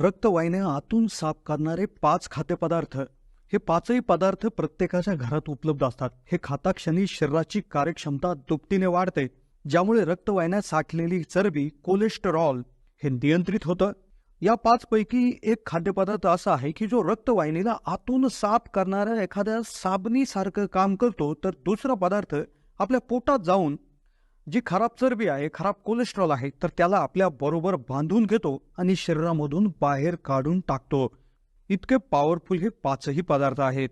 रक्तवाहिन्या आतून साफ करणारे पाच खाद्यपदार्थ. हे पाचही पदार्थ प्रत्येकाच्या घरात उपलब्ध असतात. हे खाताक्षणी शरीराची कार्यक्षमता दुपटीने वाढते ज्यामुळे रक्तवाहिन्यात साठलेली चरबी कोलेस्टेरॉल हे नियंत्रित होतं. या पाचपैकी एक खाद्यपदार्थ असा आहे की जो रक्तवाहिनीला आतून साफ करणाऱ्या एखाद्या साबणीसारखं काम करतो तर दुसरा पदार्थ आपल्या पोटात जाऊन जी खराब चरबी आहे खराब कोलेस्ट्रॉल आहे तर त्याला आपल्या बरोबर बांधून घेतो आणि शरीरामधून बाहेर काढून टाकतो. इतके पॉवरफुल हे पाचही पदार्थ आहेत.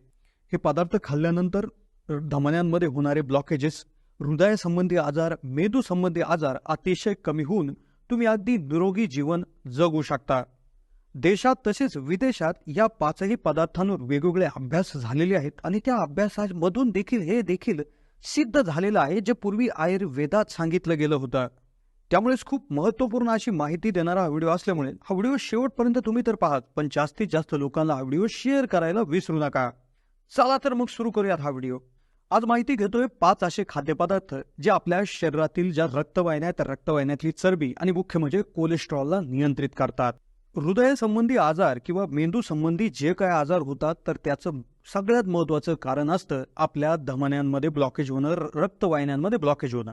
हे पदार्थ खाल्ल्यानंतर धमन्यांमध्ये होणारे ब्लॉकेजेस हृदयासंबंधी आजार मेदूसंबंधी आजार अतिशय कमी होऊन तुम्ही अगदी निरोगी जीवन जगू शकता. देशात तसेच विदेशात या पाचही पदार्थांवर वेगवेगळे अभ्यास झालेले आहेत आणि त्या अभ्यासामधून देखील हे देखील सिद्ध झालेलं आहे जे पूर्वी आयुर्वेदात सांगितलं गेलं होतं. त्यामुळेच खूप महत्त्वपूर्ण अशी माहिती देणारा हा व्हिडिओ असल्यामुळे हा व्हिडिओ शेवटपर्यंत तुम्ही तर पाहात पण जास्तीत जास्त लोकांना हा व्हिडिओ शेअर करायला विसरू नका. चला तर मग सुरू करूयात हा व्हिडिओ. आज माहिती घेतोय पाच असे खाद्यपदार्थ जे आपल्या शरीरातील ज्या रक्तवाहिन्या त्या रक्तवाहिन्यातली चरबी आणि मुख्य म्हणजे कोलेस्ट्रॉलला नियंत्रित करतात. हृदयासंबंधी आजार किंवा मेंदू संबंधी जे काय आजार होतात तर त्याचं सगळ्यात महत्त्वाचं कारण असतं आपल्या धमन्यांमध्ये ब्लॉकेज होणं रक्तवाहिन्यांमध्ये ब्लॉकेज होणं.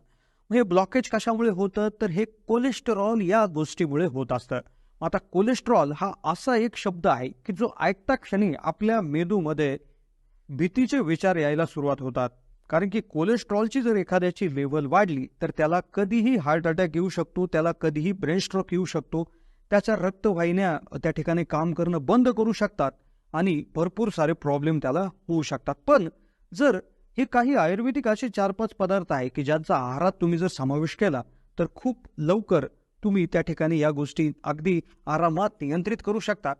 हे ब्लॉकेज कशामुळे होतं? तर हे कोलेस्टेरॉल या गोष्टीमुळे होत असतं. आता कोलेस्ट्रॉल हा असा एक शब्द आहे की जो ऐकता क्षणी आपल्या मेंदूमध्ये भीतीचे विचार यायला सुरुवात होतात. कारण की कोलेस्ट्रॉलची जर एखाद्याची लेवल वाढली तर त्याला कधीही हार्ट अटॅक येऊ शकतो त्याला कधीही ब्रेन स्ट्रोक येऊ शकतो. त्याच्या रक्तवाहिन्या त्या ठिकाणी काम करणं बंद करू शकतात. आणि भरपूर सारे प्रॉब्लेम त्याला होऊ शकतात. पण जर हे काही आयुर्वेदिक असे चार पाच पदार्थ आहे की ज्यांचा आहारात तुम्ही जर समावेश केला तर खूप लवकर तुम्ही त्या ठिकाणी या गोष्टी अगदी आरामात नियंत्रित करू शकता.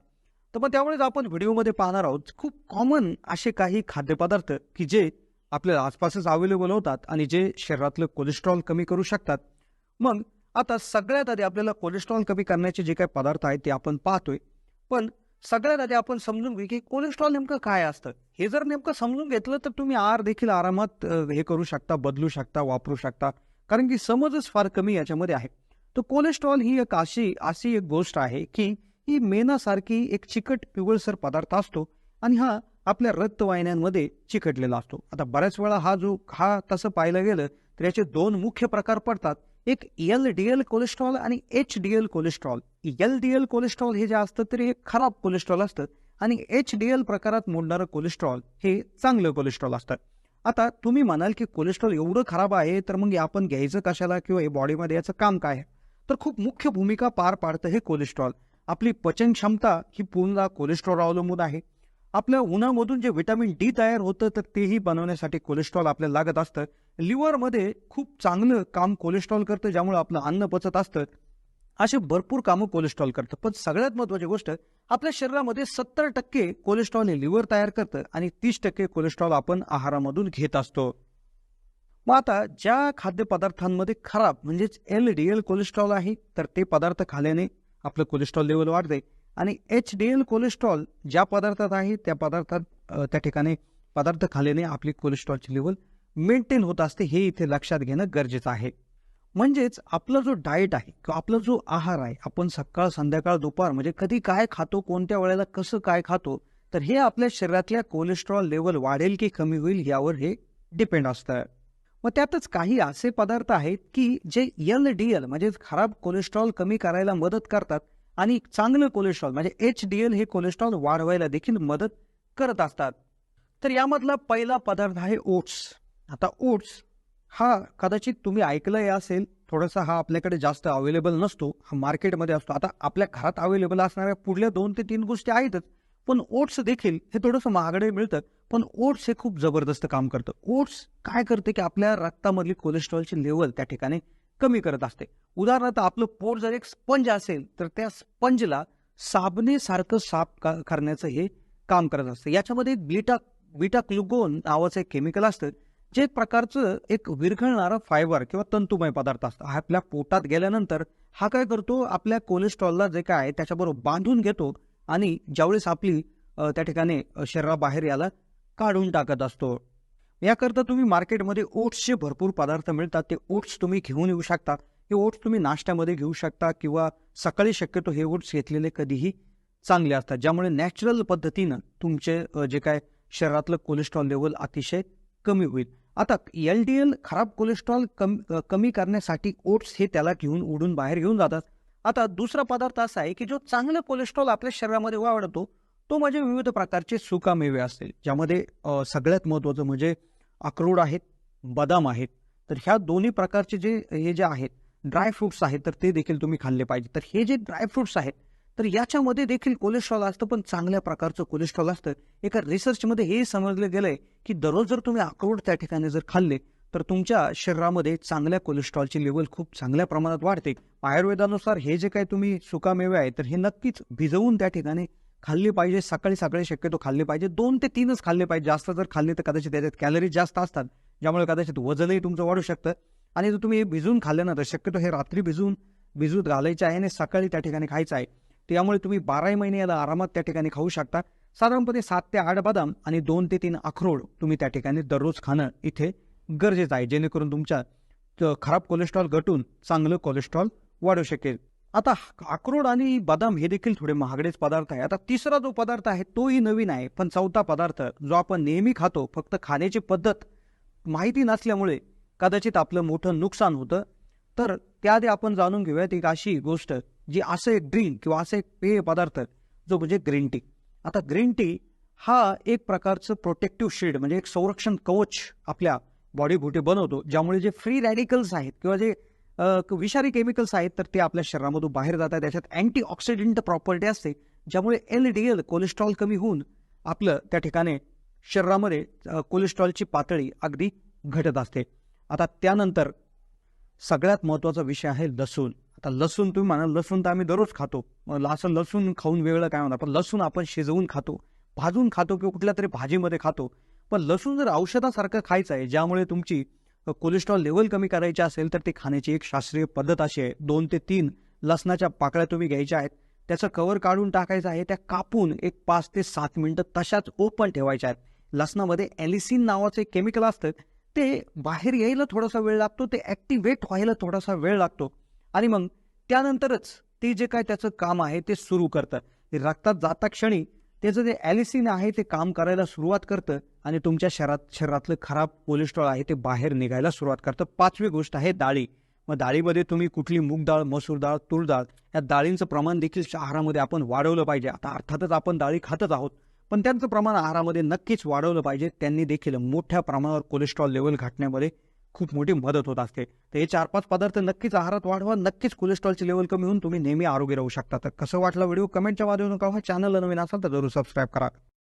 तर मग त्यामुळेच आपण व्हिडिओमध्ये पाहणार आहोत खूप कॉमन असे काही खाद्यपदार्थ की जे आपल्या आसपासच अवेलेबल होतात आणि जे शरीरातलं कोलेस्ट्रॉल कमी करू शकतात. मग आता सगळ्यात आधी आपल्याला कोलेस्ट्रॉल कमी करण्याचे जे काही पदार्थ आहेत ते आपण पाहतोय. पण सगळ्यात आधी आपण समजून घेऊ की कोलेस्ट्रॉल नेमकं काय असतं. हे जर नेमकं समजून घेतलं तर तुम्ही आर देखील आरामात हे करू शकता बदलू शकता वापरू शकता. कारण की समजच फार कमी याच्यामध्ये आहे. तर कोलेस्ट्रॉल ही एक अशी अशी एक गोष्ट आहे की ही मेनासारखी एक चिकट पिवळसर पदार्थ असतो आणि हा आपल्या रक्तवाहिन्यांमध्ये चिकटलेला असतो. आता बऱ्याच वेळा हा जो हा तसं पाहायला गेलं तर याचे दोन मुख्य प्रकार पडतात. एक एल डी एल कोलेस्ट्रॉल आणि H D L cholesterol L D L cholesterol हे जे असतं तर हे खराब कोलेस्ट्रॉल असतं. आणि एच डी एल प्रकारात मोडणारं कोलेस्ट्रॉल हे चांगलं कोलेस्ट्रॉल असतं. आता तुम्ही म्हणाल की कोलेस्ट्रॉल एवढं खराब आहे तर मग आपण घ्यायचं कशाला किंवा हे बॉडीमध्ये याचं काम काय? आहे तर खूप मुख्य भूमिका पार पाडतं हे कोलेस्ट्रॉल आपली पचन क्षमता ही पूर्ण कोलेस्ट्रॉल अवलंबून आहे. आपल्या उन्हामधून जे व्हिटॅमिन डी तयार होतं तर तेही बनवण्यासाठी कोलेस्ट्रॉल आपल्याला लागत असतं. लिव्हरमध्ये खूप चांगलं काम कोलेस्ट्रॉल करतं ज्यामुळे आपलं अन्न पचत असतं. असे भरपूर कामं कोलेस्ट्रॉल करतं. पण सगळ्यात महत्त्वाची गोष्ट आपल्या शरीरामध्ये सत्तर टक्के कोलेस्ट्रॉल हे लिव्हर तयार करतं आणि तीस टक्के कोलेस्ट्रॉल आपण आहारामधून घेत असतो. मग आता ज्या खाद्यपदार्थांमध्ये खराब म्हणजेच एल डी एल कोलेस्ट्रॉल आहे तर ते पदार्थ खाल्याने आपलं कोलेस्ट्रॉल लेवल वाढते. आणि एच डी एल कोलेस्ट्रॉल ज्या पदार्थात आहे त्या पदार्थात त्या ठिकाणी पदार्थ खाल्याने आपली कोलेस्ट्रॉलची लेवल मेंटेन होत असते हे इथे लक्षात घेणं गरजेचं आहे. म्हणजेच आपला जो डाएट आहे किंवा आपला जो आहार आहे आपण सकाळ संध्याकाळ दुपार म्हणजे कधी काय खातो कोणत्या वेळेला कसं काय खातो तर हे आपल्या शरीरातल्या कोलेस्ट्रॉल लेवल वाढेल की कमी होईल यावर हे डिपेंड असतं. मग त्यातच काही असे पदार्थ आहेत की जे एल डी एल म्हणजे खराब कोलेस्ट्रॉल कमी करायला मदत करतात आणि चांगलं कोलेस्ट्रॉल म्हणजे एच डी एल हे कोलेस्ट्रॉल वाढवायला देखील मदत करत असतात. तर यामधला पहिला पदार्थ आहे ओट्स. आता ओट्स हा कदाचित तुम्ही ऐकलंय असेल थोडासा हा आपल्याकडे जास्त अवेलेबल नसतो हा मार्केटमध्ये असतो. आता आपल्या घरात अवेलेबल असणाऱ्या पुढल्या दोन ते तीन गोष्टी आहेतच पण ओट्स देखील हे थोडंसं महागडे मिळतं पण ओट्स हे खूप जबरदस्त काम करतं. ओट्स काय करते की आपल्या रक्तामधली कोलेस्ट्रॉलची लेवल त्या ठिकाणी कमी करत असते. उदाहरणार्थ आपलं पोट जर एक स्पंज असेल तर त्या स्पंजला साबणेसारखं साफ का- करण्याचं हे काम करत असतं. याच्यामध्ये एक बीटा बीटा नावाचं एक केमिकल असतं जे एक प्रकारचं एक विरघळणारं फायबर किंवा तंतुमय पदार्थ असतं. हा आपल्या पोटात गेल्यानंतर हा काय करतो आपल्या कोलेस्ट्रॉलला जे काय आहे त्याच्याबरोबर बांधून घेतो आणि ज्यावेळेस आपली त्या ठिकाणी शरीराबाहेर याला काढून टाकत असतो. याकरता तुम्ही मार्केटमध्ये ओट्सचे भरपूर पदार्थ मिळतात. ते ओट्स तुम्ही घेऊन येऊ शकता. हे ओट्स तुम्ही नाश्त्यामध्ये घेऊ शकता किंवा सकाळी शक्यतो हे ओट्स घेतलेले कधीही चांगले असतात ज्यामुळे नॅचरल पद्धतीनं तुमचे जे काय शरीरातलं कोलेस्ट्रॉल लेवल अतिशय कमी होईल. आता एल डी एल खराब कोलेस्ट्रॉल कमी कमी करण्यासाठी ओट्स हे त्याला घेऊन उडून बाहेर घेऊन जातात. आता दुसरा पदार्थ असा आहे की जो चांगलं कोलेस्ट्रॉल आपल्या शरीरामध्ये वाढवतो तो म्हणजे विविध प्रकारचे सुकामेवे असतील ज्यामध्ये सगळ्यात महत्त्वाचं म्हणजे अक्रोड आहेत बदाम आहेत. तर ह्या दोन्ही प्रकारचे जे हे जे आहेत ड्रायफ्रुट्स आहेत तर ते देखील तुम्ही खाल्ले पाहिजे. तर हे जे ड्रायफ्रुट्स आहेत तर याच्यामध्ये देखील कोलेस्ट्रॉल असतं पण चांगल्या प्रकारचं कोलेस्ट्रॉल असतं. एका रिसर्चमध्ये हे समजलं गेलं आहे की दररोज जर तुम्ही अक्रोड त्या ठिकाणी जर खाल्ले तर तुमच्या शरीरामध्ये चांगल्या कोलेस्ट्रॉलची लेवल खूप चांगल्या प्रमाणात वाढते. आयुर्वेदानुसार हे जे काही तुम्ही सुकामेवे आहे तर हे नक्कीच भिजवून त्या ठिकाणी खाल्ले पाहिजे. सकाळी सकाळी शक्यतो खाल्ले पाहिजे. दोन ते तीनच खाल्ले पाहिजे. जास्त जर खाल्ले तर कदाचित त्याच्यात कॅलरीज जास्त असतात ज्यामुळे कदाचित वजनही तुमचं वाढू शकतं. आणि जर तुम्ही भिजून भिजवून खाल्लं ना तर शक्यतो हे रात्री भिजवून भिजूत घालायचं आहे आणि सकाळी त्या ठिकाणी खायचं आहे. त्यामुळे तुम्ही बाराही महिने याला आरामात त्या ठिकाणी खाऊ शकता. साधारणपणे सात ते आठ बदाम आणि दोन ते तीन अक्रोड तुम्ही त्या ठिकाणी दररोज खाणं इथे गरजेचं आहे जेणेकरून तुमच्या खराब कोलेस्ट्रॉल घटून चांगलं कोलेस्ट्रॉल वाढू शकेल. आता अक्रोड आणि बदाम हे देखील थोडे महागडेच पदार्थ आहे. आता तिसरा जो पदार्थ आहे तोही नवीन आहे. पण चौथा पदार्थ जो आपण नेहमी खातो फक्त खाण्याची पद्धत माहिती नसल्यामुळे कदाचित आपलं मोठं नुकसान होतं. तर त्याआधी आपण जाणून घेऊयात एक अशी गोष्ट जी असं एक ड्रिंक किंवा असं एक पेय पदार्थ जो म्हणजे ग्रीन टी. आता ग्रीन टी हा एक प्रकारचं प्रोटेक्टिव्ह शेड म्हणजे एक संरक्षण कवच आपल्या बॉडी बनवतो ज्यामुळे जे फ्री रॅडिकल्स आहेत किंवा जे विषारी केमिकल्स आहेत तर ते आपल्या शरीरामधून बाहेर जातात. त्याच्यात अँटी ऑक्सिडंट प्रॉपर्टी असते ज्यामुळे एल डी एल कोलेस्ट्रॉल कमी होऊन आपलं त्या ठिकाणी शरीरामध्ये कोलेस्ट्रॉलची पातळी अगदी घटत असते. आता त्यानंतर सगळ्यात महत्त्वाचा विषय आहे लसूण. आता लसूण तुम्ही म्हणा लसूण तर आम्ही दररोज खातो. मग असं लसूण खाऊन वेगळं काय होणार पण लसूण आपण शिजवून खातो. भाजून खातो किंवा कुठल्या तरी भाजीमध्ये खातो. पण लसूण जर औषधासारखं खायचं आहे ज्यामुळे तुमची कोलेस्ट्रॉल लेवल कमी करायची असेल तर ते खाण्याची एक शास्त्रीय पद्धत अशी आहे. दोन ते तीन लसणाच्या पाकळ्या तुम्ही घ्यायच्या आहेत. त्याचं कवर काढून टाकायचं आहे. त्या कापून एक पाच ते सात मिनटं तशाच ओपन ठेवायच्या आहेत. लसणामध्ये ॲलिसिन नावाचं एक केमिकल असतं. ते बाहेर यायला थोडासा वेळ लागतो ते ॲक्टिवेट व्हायला थोडासा वेळ लागतो. आणि मग त्यानंतरच ते जे काय त्याचं काम आहे ते सुरू करतं रक्तात जाता क्षणी त्याचं जे ॲलिसिन आहे ते काम करायला सुरुवात करतं आणि तुमच्या शहरात शरीरातलं खराब कोलेस्ट्रॉल आहे ते बाहेर निघायला सुरुवात करतं. पाचवी गोष्ट आहे डाळी. मग डाळीमध्ये तुम्ही कुठली मूग डाळ मसूर डाळ तूर डाळ या डाळींचं प्रमाण देखील आहारामध्ये आपण वाढवलं पाहिजे. आता अर्थातच आपण डाळी खातच आहोत. पण त्यांचं प्रमाण आहारामध्ये नक्कीच वाढवलं पाहिजे. त्यांनी देखील मोठ्या प्रमाणावर कोलेस्ट्रॉल लेवल घाटण्यामध्ये खूप मोठी मदत होत असते. तर हे चार पाच पदार्थ नक्कीच आहारात वाढवा नक्कीच कोलेस्ट्रॉलची लेवल कमी होऊन तुम्ही नेहमी आरोग्य राहू शकता. तर कसं वाटलं व्हिडिओ? कमेंटच्या माध्यमातून कळवा. चॅनलला नवीन असाल तर जरूर सबस्क्राईब करा.